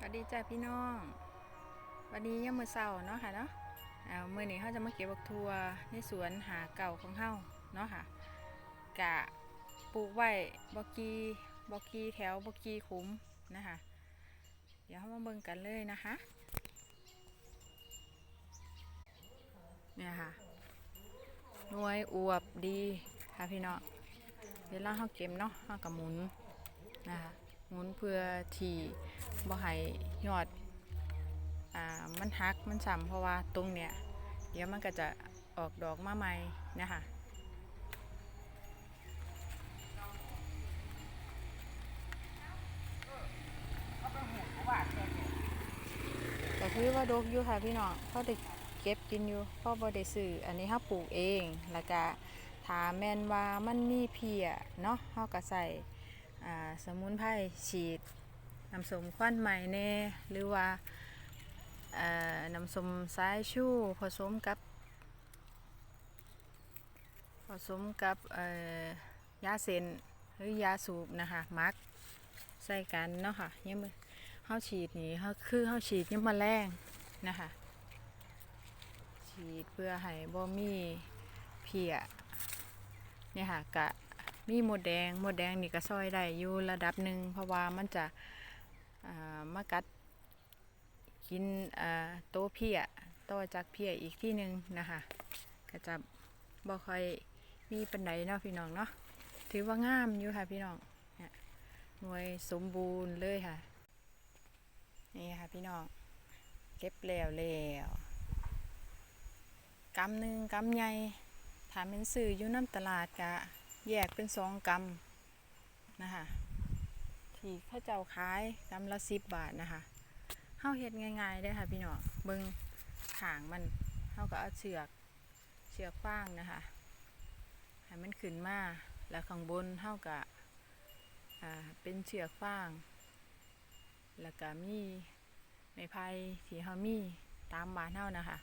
สวัสดีจ้าพี่น้อง วันนี้ยังมือเศร้าเนาะค่ะเนาะเอามือนี้เขาจะมาเก็บบักทัวในสวนหาเก่าของเฮาเนาะค่ะ กะปลูกไว้บอกกีบอกกีแถวบอกกีคุ้มนะคะ เดี๋ยวเรามาเบิ่งกันเลยนะคะ เนี่ยค่ะหน่วยอวบดีค่ะพี่น้องเดี๋ยวเราเขาเก็บเนาะเรากับหมุนนะคะหมุน เพื่อที่บ่ให้ยอดอ่ามันหักมันฉ่ำเพราะว่าตรงเนี้ยเดี๋ยวมันก็จะออกดอกมาใหม่นะคะแต่คือว่าดกอยู่ค่ะพี่น้องเขาได้เก็บกินอยู่เพราะบ่ได้ซื้ออันนี้เขาปลูกเองแล้วก็ถามแม่นว่ามันมีเพียเนาะเขาก็ใส่ สมุนไพรฉีดน้ำสมควันใหม่แน่หรือว่าน้ำสมสายชูผสมกับ ผสมกับยาเส้นหรือยาสูบนะคะมักใส่กันเนาะค่ะยังมือเฮาฉีดนี่เฮาคือเฮาฉีดยังมาแรงนะคะฉีดเพื่อให้บ่มีเพียเนี่ยค่ะกะ มีหมดแดงหมดแดงนี่ก็ซอยได้อยู่ระดับหนึ่งเพราะว่ามันจะามากัดกินโตเพียต่อจากเพียอีกที่หนึ่งนะคะก็จะบ่ค่อยมีปันไดเนาะพี่น้องเนาะถือว่างามอยู่ค่ะพี่น้องหน่วยสมบูรณ์เลยค่ะนี่ค่ะพี่น้องเก็บแล้วแล้วกำหนึ่งกำใหญ่ถามเป็นสื่ออยู่น้ำตลาดกะ แยกเป็นสองกำนะคะที่ข้าเจ้าขายกำละสิบบาทนะคะเฮาเฮ็ดง่ายๆได้ค่ะพี่น้องเบิ่งถางมันเฮาก็เอาเชือกเชือกฟางนะคะให้มันขึ้นมาแล้วข้างบนเฮาก็อ่าเป็นเชือกฟาง แล้วก็มีไม้ไผ่ที่เฮามีตามบ้านเฮานะคะ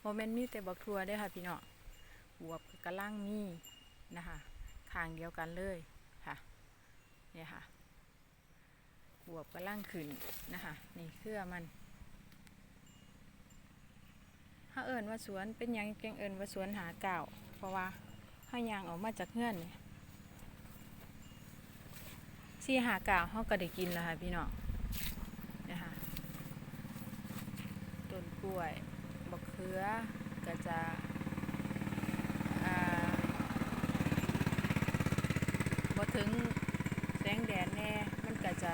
โมเมนต์มีแต่บักทัวได้ค่ะพี่น้องบวบกระล่างมีนะคะ ข้างเดียวกันเลยค่ะเนี่ยค่ะบวบกำลังขึ้นนะคะนี่เครือมันถ้าเอิญว่าสวนเป็นยังจังเอิญว่าสวนหาเก่าเพราะว่าถ้ายางออกมาจากเงื่อนนี่ที่หาเก่าเขาก็ได้กินแล้วค่ะพี่น้องนะคะต้นกล้วยบักเขือก็จะอ่าบ่ ถึงแสงแดดแน่ มันก็จะ